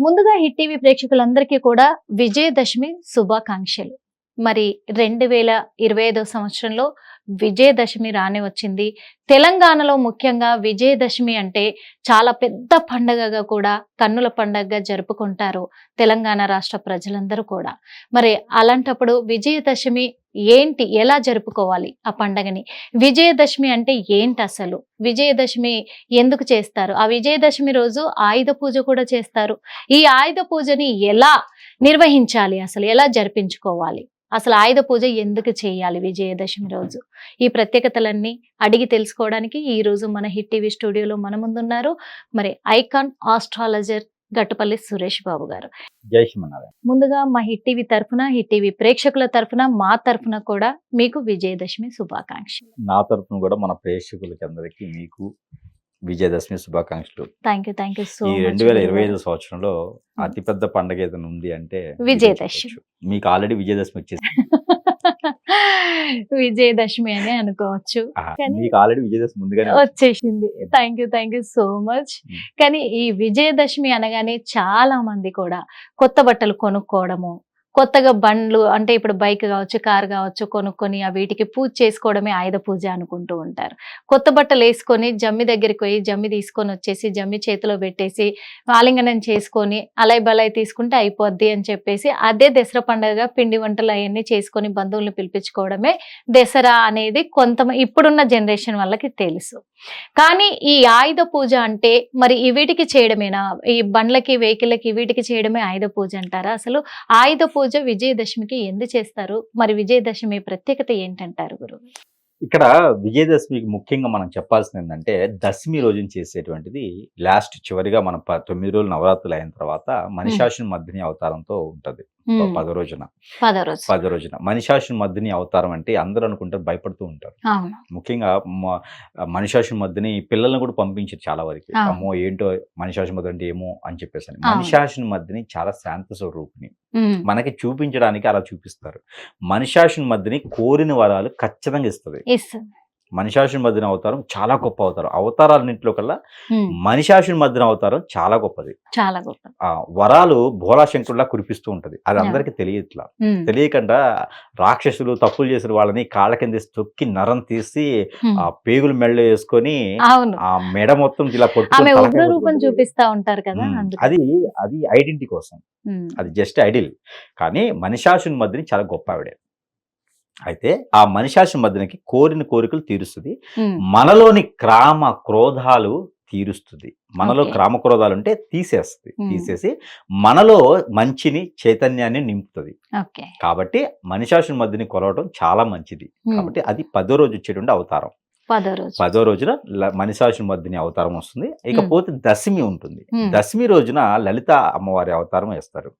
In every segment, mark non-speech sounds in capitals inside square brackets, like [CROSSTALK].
ముందుగా hit TV ప్రేక్షకులందరికీ కూడా విజయదశమి శుభాకాంక్షలు. మరి రెండు వేల ఇరవై ఐదో సంవత్సరంలో విజయదశమి రాని వచ్చింది తెలంగాణలో ముఖ్యంగా విజయదశమి అంటే చాలా పెద్ద పండగగా కూడా కన్నుల పండగగా జరుపుకుంటారు తెలంగాణ రాష్ట్ర ప్రజలందరూ కూడా. మరి అలాంటప్పుడు విజయదశమి ఏంటి? ఎలా జరుపుకోవాలి ఆ పండగని? విజయదశమి అంటే ఏంటి అసలు? విజయదశమి ఎందుకు చేస్తారు? ఆ విజయదశమి రోజు ఆయుధ పూజ కూడా చేస్తారు. ఈ ఆయుధ పూజని ఎలా నిర్వహించాలి? అసలు ఎలా జరిపించుకోవాలి? అసలు ఆయుధ పూజ ఎందుకు చేయాలి విజయదశమి రోజు? ఈ ప్రత్యేకతలన్నీ అడిగి తెలుసుకోవడానికి ఈ రోజు మన హిట్ టీవీ స్టూడియోలో మన ముందున్నారు మరి ఐకాన్ ఆస్ట్రాలజర్ గట్టుపల్లి సురేష్ బాబు గారు. ముందుగా మా హిట్ టీవీ తరఫున హిట్ టీవీ ప్రేక్షకుల తరఫున మా తరఫున కూడా మీకు విజయదశమి శుభాకాంక్షలు. నా తరఫున కూడా మన ప్రేక్షకులకి అందరికీ మీకు విజయదశమి శుభాకాంక్షలు. Thank you thank you so ఈ రెండు వేల ఇరవై ఐదు సంవత్సరంలో అతిపెద్ద పండగ ఏదైనా ఉంది అంటే విజయదశమి. మీకు ఆల్రెడీ విజయదశమి వచ్చేసి [LAUGHS] విజయదశమి అని అనుకోవచ్చు. మీకు ఆల్రెడీ విజయదశమి ముందుగానే వచ్చేసింది. Thank you thank you so much. కానీ ఈ విజయదశమి అనగానే చాలా మంది కూడా కొత్త బట్టలు కొనుక్కోవడము కొత్తగా బండ్లు అంటే ఇప్పుడు బైక్ కావచ్చు కార్ కావచ్చు కొనుక్కొని ఆ వీటికి పూజ చేసుకోవడమే ఆయుధ పూజ అనుకుంటూ ఉంటారు. కొత్త బట్టలు వేసుకొని జమ్మి దగ్గరికి పోయి జమ్మి తీసుకొని వచ్చేసి జమ్మి చేతిలో పెట్టేసి ఆలింగనం చేసుకొని అలై బలై తీసుకుంటే అయిపోద్ది అని చెప్పేసి అదే దసరా పండుగగా పిండి వంటలు అవన్నీ చేసుకొని బంధువులను పిలిపించుకోవడమే దసరా అనేది కొంత ఇప్పుడున్న జనరేషన్ వాళ్ళకి తెలుసు. కానీ ఈ ఆయుధ పూజ అంటే మరి ఈ వీటికి చేయడమేనా? ఈ బండ్లకి వెహికల్కి వీటికి చేయడమే ఆయుధ పూజ అంటారా? అసలు ఆయుధ పూజ విజయదశమికి ఎందుకు చేస్తారు? మరి విజయదశమి ప్రత్యేకత ఏంటంటారు గురువు ఇక్కడ విజయదశమికి ముఖ్యంగా మనం చెప్పాల్సింది ఏంటంటే దశమి రోజున చేసేటువంటిది లాస్ట్ చివరిగా మన తొమ్మిది రోజులు నవరాత్రులు అయిన తర్వాత మనిషాసుని మధ్యని అవతారంతో ఉంటది. పదో రోజున. పదో రోజు. రోజున. మనిషాసుని మధ్యని అవతారం అంటే అందరూ అనుకుంటారు భయపడుతూ ఉంటారు. ముఖ్యంగా మనిషాసుని మధ్యని పిల్లల్ని కూడా పంపించారు చాలా వరకు. అమ్మో ఏంటో మనిషాసుని మధ్య అంటే ఏమో అని చెప్పేసి. మనిషాసుని మధ్యని చాలా శాంత స్వరూపిణి. మనకి చూపించడానికి అలా చూపిస్తారు. మనిషాసుని మధ్యని కోరిన వరాలు ఖచ్చితంగా ఇస్తుంది. మనిషాసుని మధ్యన అవతారం చాలా గొప్ప అవతారం. అవతారాలన్నింటిలో కల్లా మనిషాసుని మధ్యన అవతారం చాలా గొప్పది. చాలా గొప్ప ఆ వరాలు భోళాశంకుల్లా కురిపిస్తూ ఉంటది. అది. అందరికి తెలియట్లా తెలియకుండా రాక్షసులు తప్పులు చేసిన వాళ్ళని కాళ్ళ కింద తొక్కి నరం తీసి ఆ పేగులు మెళ్ళ వేసుకొని ఆ మెడ మొత్తం ఇలా కొట్టుకొని రూపం. చూపిస్తా ఉంటారు కదా అది అది ఐడెంటిటీ కోసం. అది జస్ట్ ఐడిల్ కానీ మనిషాసుని మధ్యని చాలా గొప్ప ఆవిడే. అయితే ఆ మనిషాసుని మధ్యనకి కోరిన కోరికలు తీరుస్తుంది. మనలోని క్రామ క్రోధాలు తీరుస్తుంది. మనలో. క్రామ క్రోధాలు ఉంటే తీసేస్తుంది. తీసేసి మనలో మంచిని చైతన్యాన్ని నింపుతుంది. కాబట్టి మనిషాసుని మధ్యని కొలవడం చాలా మంచిది. కాబట్టి అది పదో రోజు వచ్చేటువంటి అవతారం. పదో రోజు. పదో రోజున మనిషాసుని మధ్యని అవతారం వస్తుంది. ఇకపోతే దశమి ఉంటుంది. దశమి రోజున లలిత అమ్మవారి అవతారం వేస్తారు.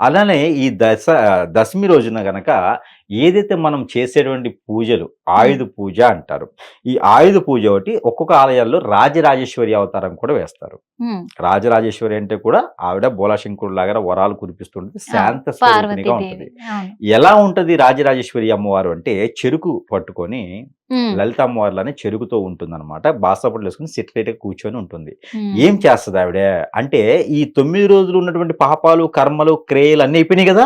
అలానే ఈ దశ దశమి రోజున గనక ఏదైతే మనం చేసేటువంటి పూజలు ఆయుధ పూజ అంటారు ఈ ఆయుధ పూజ ఒకటి ఒక్కొక్క ఆలయాల్లో రాజరాజేశ్వరి అవతారం కూడా వేస్తారు. రాజరాజేశ్వరి అంటే కూడా ఆవిడ బోలాశంకుడు లాగా వరాలు కురిపిస్తుంటుంది శాంత స్వరూపిణిగా ఉంటుంది. ఎలా ఉంటది రాజరాజేశ్వరి అమ్మవారు అంటే చెరుకు పట్టుకొని లలిత అమ్మవారిలోనే చెరుగుతో ఉంటుంది అనమాట బాసపట్లు వేసుకుని సిట్లెట్ ఉంటుంది. ఉంటుంది ఏం చేస్తుంది ఆవిడ? అంటే ఈ తొమ్మిది రోజులు ఉన్నటువంటి పాపాలు కర్మలు క్రియలు అన్ని అయిపోయినాయి కదా?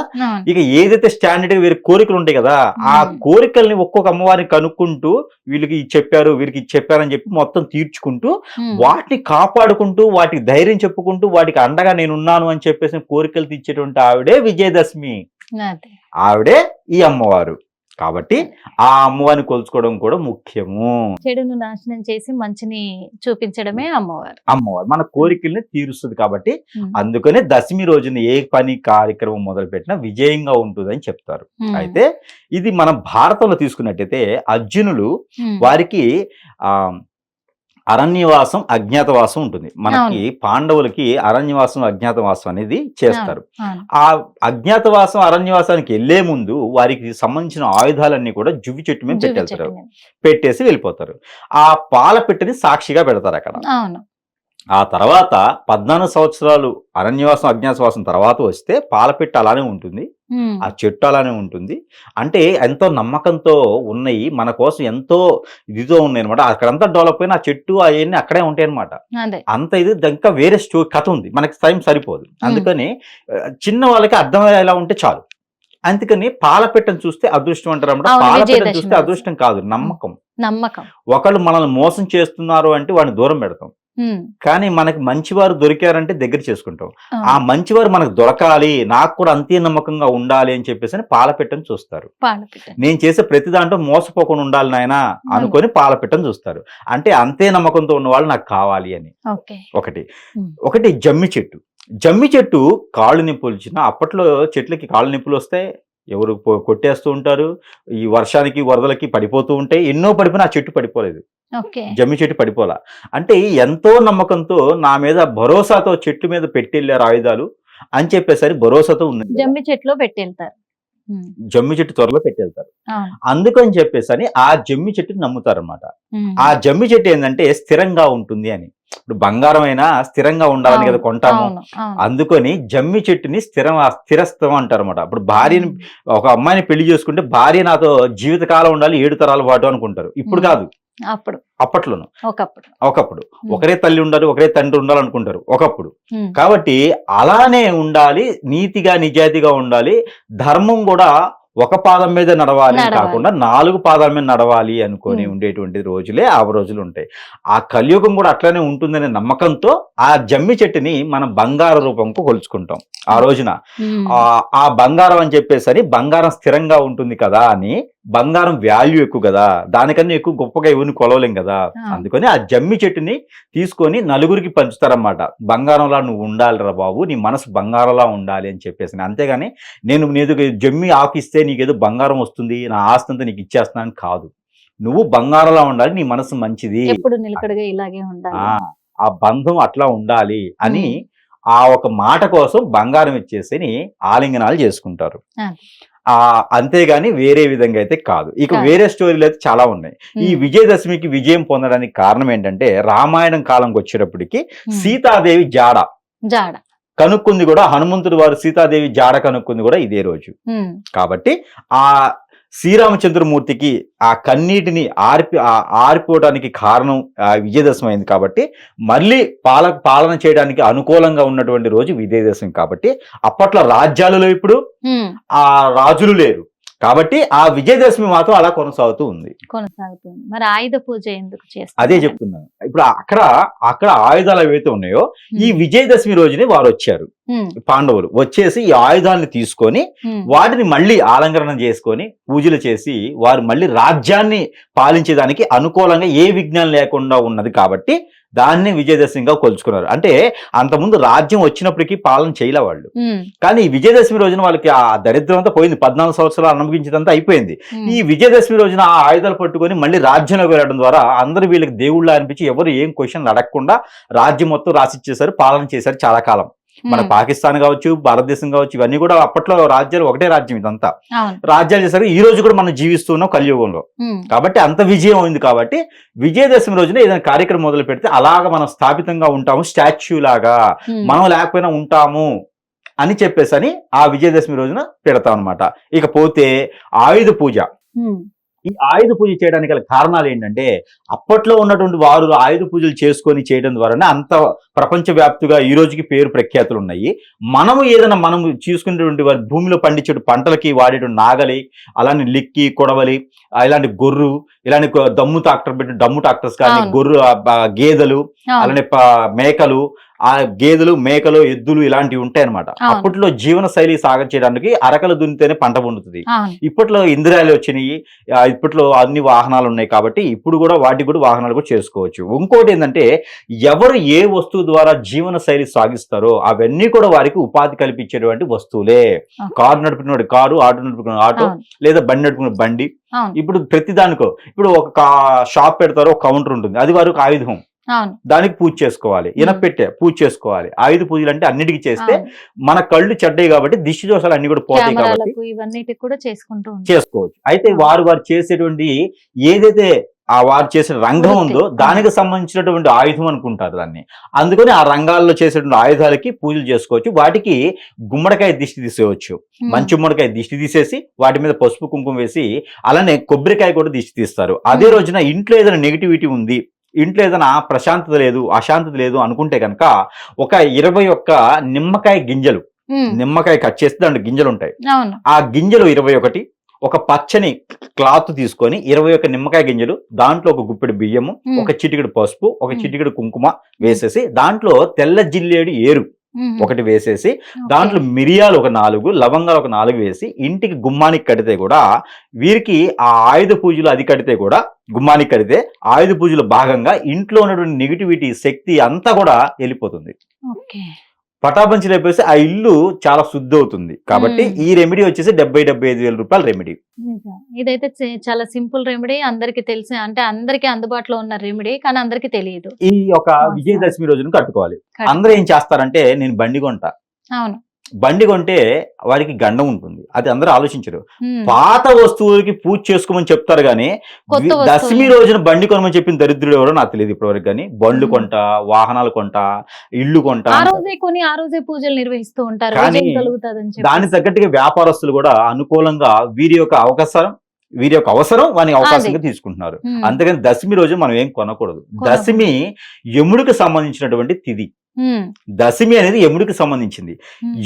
ఇక ఏదైతే స్టాండర్డ్ వీరి కోరికలు ఉంటాయి కదా ఆ. కోరికల్ని ఒక్కొక్క అమ్మవారిని కనుక్కుంటూ వీళ్ళకి చెప్పారు వీరికి చెప్పారని చెప్పి మొత్తం తీర్చుకుంటూ వాటిని కాపాడుకుంటూ వాటికి ధైర్యం చెప్పుకుంటూ వాటికి అండగా నేనున్నాను అని చెప్పేసి కోరికలు తీర్చేటువంటి ఆవిడే విజయదశమి. ఆవిడే ఈ అమ్మవారు. కాబట్టి ఆ అమ్మవారిని కొలుచుకోవడం కూడా ముఖ్యము. చెడును నాశనం చేసి మంచిని చూపించడమే అమ్మవారు. అమ్మవారు మన కోరికల్ని తీరుస్తుంది కాబట్టి అందుకనే దశమి రోజున ఏ పని కార్యక్రమం మొదలు పెట్టినా విజయంగా ఉంటుందని చెప్తారు. అయితే ఇది మన భారతంలో తీసుకున్నట్టయితే అర్జునులు వారికి ఆ అరణ్యవాసం అజ్ఞాతవాసం ఉంటుంది. మనకి పాండవులకి అరణ్యవాసం అజ్ఞాతవాసం అనేది చేస్తారు. ఆ అజ్ఞాతవాసం అరణ్యవాసానికి వెళ్ళే ముందు వారికి సంబంధించిన ఆయుధాలన్నీ కూడా జువ్వి చెట్టు మీద పెట్టేస్తారు. పెట్టేసి వెళ్ళిపోతారు. ఆ పాల పెట్టెని సాక్షిగా పెడతారు అక్కడ. ఆ తర్వాత పద్నాలుగు సంవత్సరాలు అరణ్యవాసం అజ్ఞాతవాసం తర్వాత వస్తే పాలపెట్ట అలానే ఉంటుంది. ఆ చెట్టు అలానే ఉంటుంది. అంటే ఎంతో నమ్మకంతో ఉన్నాయి మన కోసం ఎంతో ఇదితో ఉన్నాయి అనమాట అక్కడంతా డెవలప్ అయిన ఆ చెట్టు అవన్నీ అక్కడే ఉంటాయి అనమాట అంత ఇది ఇంకా వేరే స్టో కథ ఉంది. మనకి టైం సరిపోదు. అందుకని చిన్న వాళ్ళకి అర్థమయ్యేలా ఉంటే చాలు. అందుకని పాలపెట్టను చూస్తే అదృష్టం అంటారు అన్నమాట. అవును, పాలపెట్టను చూస్తే. అదృష్టం కాదు నమ్మకం. నమ్మకం. ఒకళ్ళు మనల్ని మోసం చేస్తున్నారు అంటే వాడిని దూరం పెడతాం. కానీ మనకి మంచివారు దొరికారంటే దగ్గర చేసుకుంటాం. ఆ, మంచివారు మనకు దొరకాలి నాకు కూడా అంతే నమ్మకంగా ఉండాలి అని చెప్పేసి అని పాలపెట్టను చూస్తారు. నేను చేసే ప్రతి దాంట్లో మోసపోకుండా ఉండాలి నాయనా అనుకొని పాలపెట్టను చూస్తారు. అంటే అంతే నమ్మకంతో ఉన్న వాళ్ళు నాకు కావాలి అని. ఒకటి. ఒకటి జమ్మి చెట్టు. జమ్మి చెట్టు కాళ్ళు నిప్పులు ఇచ్చిన అప్పట్లో చెట్లకి కాళ్ళు నిప్పులు వస్తాయి ఎవరు కొట్టేస్తూ ఉంటారు. ఈ వర్షానికి వరదలకి పడిపోతూ ఉంటాయి ఎన్నో పడిపోయినా ఆ చెట్టు పడిపోలేదు. జమ్మి చెట్టు పడిపోలా. అంటే ఎంతో నమ్మకంతో నా మీద భరోసాతో చెట్టు మీద పెట్టెళ్ళారు ఆయుధాలు అని చెప్పేసరి భరోసాతో ఉన్నది. జమ్మి చెట్లో పెట్టి వెళ్తారు ఉమ్, జమ్మి చెట్టు త్వరలో పెట్టెళ్తారు. అందుకని చెప్పేసి అని ఆ జమ్మి చెట్టుని నమ్ముతారు అనమాట ఉమ్, ఆ జమ్మి చెట్టు ఏంటంటే స్థిరంగా ఉంటుంది అని. ఇప్పుడు బంగారం అయినా స్థిరంగా ఉండాలని కదా కొంటాము. అందుకని జమ్మి చెట్టుని స్థిరం స్థిరస్థం అంటారు అనమాట ఇప్పుడు భార్యని ఒక అమ్మాయిని పెళ్ళి చేసుకుంటే భార్య నాతో జీవితకాలం ఉండాలి ఏడు తరాల పాటు అనుకుంటారు. ఇప్పుడు. కాదు. అప్పుడు. అప్పట్లోను. ఒకప్పుడు. ఒకప్పుడు. ఒకరే తల్లి ఉండాలి ఒకరే తండ్రి ఉండాలనుకుంటారు. ఒకప్పుడు. కాబట్టి అలానే ఉండాలి నీతిగా నిజాయితీగా ఉండాలి ధర్మం కూడా ఒక పాదం మీద నడవాలి. కాకుండా నాలుగు పాదాల మీద నడవాలి అనుకొని. ఉండేటువంటి రోజులే ఆ రోజులు ఉంటాయి ఆ కలియుగం కూడా అట్లానే ఉంటుందనే నమ్మకంతో ఆ జమ్మి చెట్టుని మనం బంగారు రూపంకు కొలుచుకుంటాం ఆ రోజున ఆ బంగారం అని చెప్పేసరి బంగారం స్థిరంగా ఉంటుంది కదా అని బంగారం వాల్యూ ఎక్కువ కదా దానికన్నా ఎక్కువ గొప్పగా ఎవరిని కొలవలేం కదా. అందుకని ఆ జమ్మి చెట్టుని తీసుకొని నలుగురికి పంచుతారన్నమాట. బంగారంలా నువ్వు ఉండాలిరా బాబు నీ మనసు బంగారంలా ఉండాలి అని చెప్పేసి. అంతేగాని నేను నీకు జమ్మి ఆకిస్తే నీకేదో బంగారం వస్తుంది నా ఆస్తి అంతా నీకు ఇచ్చేస్తున్నాను కాదు. నువ్వు బంగారంలా ఉండాలి నీ మనసు మంచిది. ఎప్పుడు నిలకడగా ఇలాగే ఉండాలి. ఆ బంధం అట్లా ఉండాలి అని. ఆ ఒక మాట కోసం బంగారం ఇచ్చేసి ఆలింగనాలు చేసుకుంటారు. ఆ. అంతేగాని వేరే విధంగా అయితే కాదు. ఇక. వేరే స్టోరీలు అయితే చాలా ఉన్నాయి. ఈ విజయదశమికి విజయం పొందడానికి కారణం ఏంటంటే రామాయణం కాలంకి వచ్చేటప్పటికి సీతాదేవి జాడ. జాడ. కనుక్కుంది కూడా హనుమంతుడు వారు సీతాదేవి జాడ కనుక్కుంది కూడా ఇదే రోజు. కాబట్టి ఆ శ్రీరామచంద్రమూర్తికి ఆ కన్నీటిని ఆర్పి ఆరిపోవడానికి కారణం ఆ విజయదశమి అయింది కాబట్టి మళ్ళీ పాల పాలన చేయడానికి అనుకూలంగా ఉన్నటువంటి రోజు విజయదశమి కాబట్టి అప్పట్లో రాజ్యాలలో ఇప్పుడు ఆ రాజులు లేరు. కాబట్టి ఆ విజయదశమి మాత్రం అలా కొనసాగుతూ ఉంది. కొనసాగుతుంది. మరి ఆయుధ పూజ ఎందుకు చేస్తారు అదే చెప్తున్నాను. ఇప్పుడు అక్కడ అక్కడ ఆయుధాలు ఏవైతే ఉన్నాయో ఈ విజయదశమి రోజునే వారు వచ్చారు. పాండవులు వచ్చేసి ఈ ఆయుధాలను తీసుకొని వాటిని మళ్ళీ ఆలంకరణ చేసుకొని పూజలు చేసి వారు మళ్ళీ రాజ్యాన్ని పాలించేదానికి అనుకూలంగా ఏ విఘ్నం లేకుండా ఉన్నది కాబట్టి దాన్ని విజయదశమిగా కొలుచుకున్నారు. అంటే అంతకుముందు రాజ్యం వచ్చినప్పటికీ పాలన చేయలే వాళ్ళు. కానీ విజయదశమి రోజున వాళ్ళకి ఆ దరిద్రం అంతా పోయింది. పద్నాలుగు సంవత్సరాలు అనుభవించదంతా అయిపోయింది. ఈ విజయదశమి రోజున ఆ ఆయుధాలు పట్టుకొని మళ్ళీ రాజ్యంలోకి వెళ్ళడం ద్వారా అందరూ వీళ్ళకి దేవుళ్ళ అనిపించి ఎవరు ఏం క్వశ్చన్ అడగకుండా రాజ్యం మొత్తం రాసిచ్చేశారు పాలన చేశారు చాలా కాలం. మన పాకిస్తాన్ కావచ్చు భారతదేశం కావచ్చు ఇవన్నీ కూడా అప్పట్లో రాజ్యాలు ఒకటే రాజ్యం ఇదంతా. రాజ్యాలు చేశారు ఈ రోజు కూడా మనం జీవిస్తున్నాం కలియుగంలో. కాబట్టి అంత విజయం అయింది కాబట్టి విజయదశమి రోజున ఏదైనా కార్యక్రమం మొదలు పెడితే అలాగ మనం స్థాపితంగా ఉంటాము స్టాచ్యూ లాగా. మనం లేకపోయినా ఉంటాము అని చెప్పేసి అని ఆ విజయదశమి రోజున పెడతాం అనమాట ఇకపోతే ఆయుధ పూజ. ఈ ఆయుధ పూజ చేయడానికి గల కారణాలు ఏంటంటే అప్పట్లో ఉన్నటువంటి వారు ఆయుధ పూజలు చేసుకొని చేయడం ద్వారానే అంత ప్రపంచవ్యాప్తిగా ఈ రోజుకి పేరు ప్రఖ్యాతులు ఉన్నాయి. మనము ఏదైనా మనం చూసుకునేటువంటి భూమిలో పండించే పంటలకి వాడేటువంటి నాగలి అలానే లిక్కి కొడవలి ఇలాంటి గొర్రు ఇలాంటి దమ్ము ట్రాక్టర్ పెట్టి దమ్ము ట్రాక్టర్స్ కానీ. గొర్రు గేదెలు అలానే మేకలు ఆ గేదెలు మేకలు ఎద్దులు ఇలాంటివి ఉంటాయి అనమాట. అప్పట్లో జీవన శైలి సాగం చేయడానికి అరకలు దున్నితేనే పంట పండుతుంది. ఇప్పట్లో ఇంద్రియాలు వచ్చినాయి ఇప్పట్లో అన్ని వాహనాలు ఉన్నాయి కాబట్టి ఇప్పుడు కూడా వాటికి కూడా వాహనాలు కూడా చేసుకోవచ్చు. ఇంకోటి ఏంటంటే ఎవరు ఏ వస్తువు ద్వారా జీవన శైలి సాగిస్తారో అవన్నీ కూడా వారికి ఉపాధి కల్పించేటువంటి వస్తువులే. కారు నడుపుకున్నాడు కారు ఆటో నడుపుకున్న ఆటో లేదా బండి నడుపుకున్న బండి. ఇప్పుడు ప్రతి దానికో ఇప్పుడు ఒక షాప్ పెడతారో ఒక కౌంటర్ ఉంటుంది. అది వారికి ఆయుధం. దానికి పూజ చేసుకోవాలి. ఇనపెట్టే పూజ చేసుకోవాలి. ఆయుధ పూజలు అంటే అన్నిటికీ చేస్తే. మన కళ్ళు చెడ్డాయి కాబట్టి దిష్టి దోషాలు అన్ని కూడా పోతాయి కాబట్టి చేసుకోవచ్చు. అయితే వారు వారు చేసేటువంటి ఏదైతే ఆ వారు చేసిన రంగం. ఉందో దానికి సంబంధించినటువంటి ఆయుధం అనుకుంటారు దాన్ని. అందుకని ఆ రంగాల్లో చేసేటువంటి ఆయుధాలకి పూజలు చేసుకోవచ్చు. వాటికి గుమ్మడికాయ దిష్టి తీసేయవచ్చు. మంచి గుమ్మడికాయ దిష్టి తీసేసి వాటి మీద పసుపు కుంకుమ వేసి అలానే కొబ్బరికాయ కూడా దిష్టి తీస్తారు. అదే. రోజున ఇంట్లో ఏదైనా నెగిటివిటీ ఉంది ఇంట్లో ఏదైనా ప్రశాంతత లేదు అశాంతత లేదు అనుకుంటే కనుక ఒక ఇరవై ఒక్క నిమ్మకాయ గింజలు నిమ్మకాయ కట్ చేస్తే దాంట్లో గింజలు ఉంటాయి. ఆ గింజలు ఇరవై ఒకటి ఒక పచ్చని క్లాత్ తీసుకొని ఇరవై ఒక్క నిమ్మకాయ గింజలు దాంట్లో ఒక గుప్పెడు బియ్యము ఒక చిటికెడు పసుపు ఒక. చిటికెడు కుంకుమ వేసేసి దాంట్లో తెల్ల జిల్లేడు ఏరు ఒకటి వేసేసి. దాంట్లో మిరియాలు ఒక నాలుగు లవంగాలు ఒక నాలుగు వేసి ఇంటికి గుమ్మానికి కడితే కూడా వీరికి ఆ ఆయుధ పూజలు అది కడితే కూడా గుమ్మానికి కడితే ఆయుధ పూజలో భాగంగా ఇంట్లో ఉన్నటువంటి నెగిటివిటీ శక్తి అంతా కూడా వెళ్ళిపోతుంది పటాపంచి లేపేసి ఆ ఇల్లు చాలా శుద్ధి అవుతుంది కాబట్టి. ఈ రెమెడీ వచ్చేసి డెబ్బై డెబ్బై ఐదు వేల రూపాయల రెమెడీ. ఇదైతే చాలా సింపుల్ రెమెడీ అందరికి తెలిసి అంటే అందరికి అందుబాటులో ఉన్న రెమెడీ కానీ అందరికి తెలియదు ఈ Awesome. విజయదశమి రోజున కట్టుకోవాలి. అందరూ ఏం చేస్తారంటే నేను బండి కొంటా అవును బండి కొంటే వారికి గండం ఉంటుంది. అది అందరూ ఆలోచించరు. పాత వస్తువులకి పూజ చేసుకోమని చెప్తారు కానీ. దశమి రోజున బండి కొనమని చెప్పిన దరిద్రుడు ఎవరో నాకు తెలియదు ఇప్పటివరకు కానీ బండ్లు. కొంటా వాహనాలు కొంటా ఇల్లు కొంటా కొని ఆ రోజే పూజలు నిర్వహిస్తూ ఉంటారు. దాని తగ్గట్టుగా వ్యాపారస్తులు కూడా అనుకూలంగా వీరి యొక్క అవకాశం వీరి యొక్క అవసరం వాని అవకాశంగా తీసుకుంటున్నారు. అంతేగాని దశమి రోజు మనం ఏం కొనకూడదు. దశమి యముడికి సంబంధించినటువంటి తిథి. ఉమ్, దశమి అనేది యముడికి సంబంధించింది.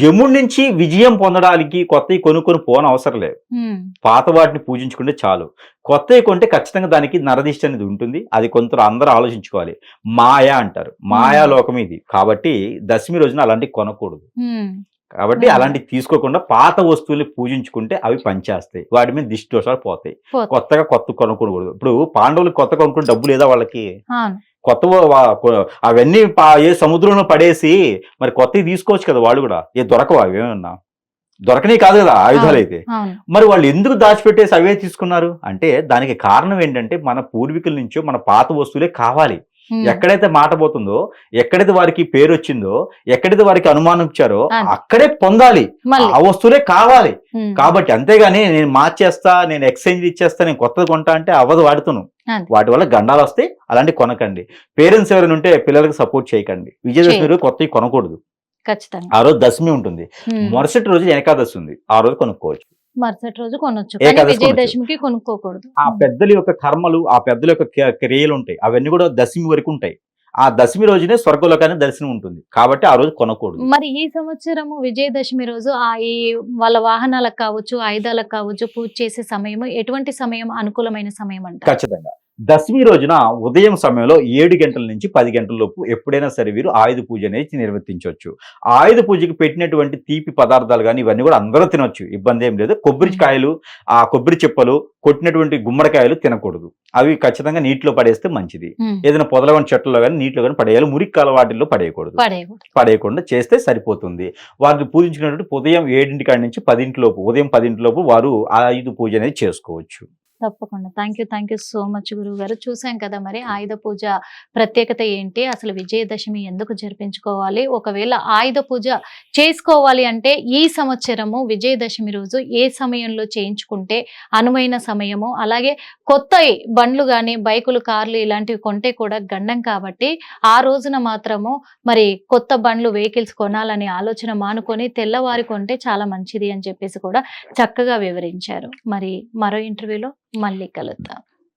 యముడి నుంచి విజయం పొందడానికి కొత్తవి కొనుక్కొని పోన అవసరం లేదు. పాత వాటిని పూజించుకుంటే చాలు. కొత్తవి కొంటే ఖచ్చితంగా దానికి నరదిష్టి అనేది ఉంటుంది. అది కొంత అందరూ ఆలోచించుకోవాలి. మాయా అంటారు. మాయా లోకం ఇది. కాబట్టి దశమి రోజున అలాంటివి కొనకూడదు. కాబట్టి. అలాంటివి తీసుకోకుండా పాత వస్తువుల్ని పూజించుకుంటే అవి పనిచేస్తాయి. వాటి మీద దిష్టి దోషాలు పోతాయి. కొత్తగా కొత్త కొనుక్కోకూడదు. ఇప్పుడు పాండవులు కొత్త కొనుక్కుని డబ్బు లేదా వాళ్ళకి? కొత్త అవన్నీ ఏ సముద్రంలో పడేసి మరి కొత్తవి తీసుకోవచ్చు కదా వాళ్ళు కూడా. ఏ దొరకవా అవేమన్నా దొరకనే కాదు కదా ఆయుధాలు అయితే. మరి వాళ్ళు ఎందుకు దాచిపెట్టేసి అవే తీసుకున్నారు? అంటే దానికి కారణం ఏంటంటే మన పూర్వీకుల నుంచో మన పాత వస్తువులే కావాలి. ఎక్కడైతే మాట పోతుందో ఎక్కడైతే వారికి పేరు వచ్చిందో ఎక్కడైతే వారికి అనుమానం ఇచ్చారో. అక్కడే పొందాలి. ఆ వస్తువులే కావాలి. కాబట్టి అంతేగాని నేను మార్చేస్తా నేను ఎక్స్చేంజ్ ఇచ్చేస్తా నేను కొత్తది కొంటా అంటే అవ్వదు వాడుతున్నాను అది. వాటి వల్ల గండాలు వస్తాయి అలాంటి కొనకండి. పేరెంట్స్ ఎవరైనా ఉంటే పిల్లలకు సపోర్ట్ చేయకండి. విజయదశమి కొత్తవి కొనకూడదు. ఖచ్చితంగా. ఆ రోజు దశమి ఉంటుంది. మరుసటి రోజు ఏకాదశి ఉంది. ఆ రోజు కొనుక్కోవచ్చు. మరుసటి రోజు కొనొచ్చు. విజయదశమికి కొనుక్కోకూడదు. ఆ పెద్దల యొక్క కర్మలు ఆ పెద్దల యొక్క క్రియ- క్రియలు ఉంటాయి అవన్నీ కూడా దశమి వరకు ఉంటాయి ఆ దశమి రోజునే స్వర్గలోకాన్ని దర్శనం ఉంటుంది. కాబట్టి ఆ రోజు కొనకూడదు. మరి ఈ సంవత్సరము విజయదశమి రోజు ఆ ఈ వాళ్ళ వాహనాలకు కావచ్చు ఆయుధాలకు కావచ్చు పూజ చేసే సమయం ఎటువంటి సమయం? అనుకూలమైన సమయం అంటారు ఖచ్చితంగా. దశమి రోజున ఉదయం సమయంలో ఏడు గంటల నుంచి పది గంటల లోపు ఎప్పుడైనా సరే వీరు ఆయుధ పూజ అనేది నిర్వర్తించవచ్చు. ఆయుధ పూజకి పెట్టినటువంటి తీపి పదార్థాలు కానీ ఇవన్నీ కూడా అందరూ తినొచ్చు. ఇబ్బంది ఏం లేదు. కొబ్బరికాయలు ఆ కొబ్బరి చెప్పలు కొట్టినటువంటి గుమ్మడికాయలు తినకూడదు. అవి ఖచ్చితంగా నీటిలో పడేస్తే మంచిది. ఏదైనా పొదలగని చెట్లలో కానీ నీటిలో కానీ పడేయాలి. మురికాల వాటిల్లో పడేయకూడదు. పడేయకుండా చేస్తే సరిపోతుంది. వారిని పూజించుకున్నట్టు ఉదయం ఏడింటి కాడి నుంచి పదింటి లోపు ఉదయం పదింటి లోపు వారు ఆయుధ పూజ అనేది చేసుకోవచ్చు. తప్పకుండా. Thank you thank you so much గురువు గారు చూసాం కదా మరి ఆయుధ పూజ ప్రత్యేకత ఏంటి? అసలు విజయదశమి ఎందుకు జరిపించుకోవాలి? ఒకవేళ ఆయుధ పూజ చేసుకోవాలి అంటే ఈ సంవత్సరము విజయదశమి రోజు ఏ సమయంలో చేయించుకుంటే అనువైన సమయము అలాగే కొత్త బండ్లు కానీ బైకులు కార్లు ఇలాంటివి కొంటే కూడా గండం కాబట్టి ఆ రోజున మాత్రము మరి కొత్త బండ్లు వెహికల్స్ కొనాలనే ఆలోచన మానుకొని తెల్లవారి కొంటే చాలా మంచిది అని చెప్పేసి కూడా చక్కగా వివరించారు. మరి మరో ఇంటర్వ్యూలో మళ్ళీ కలుద్దాం.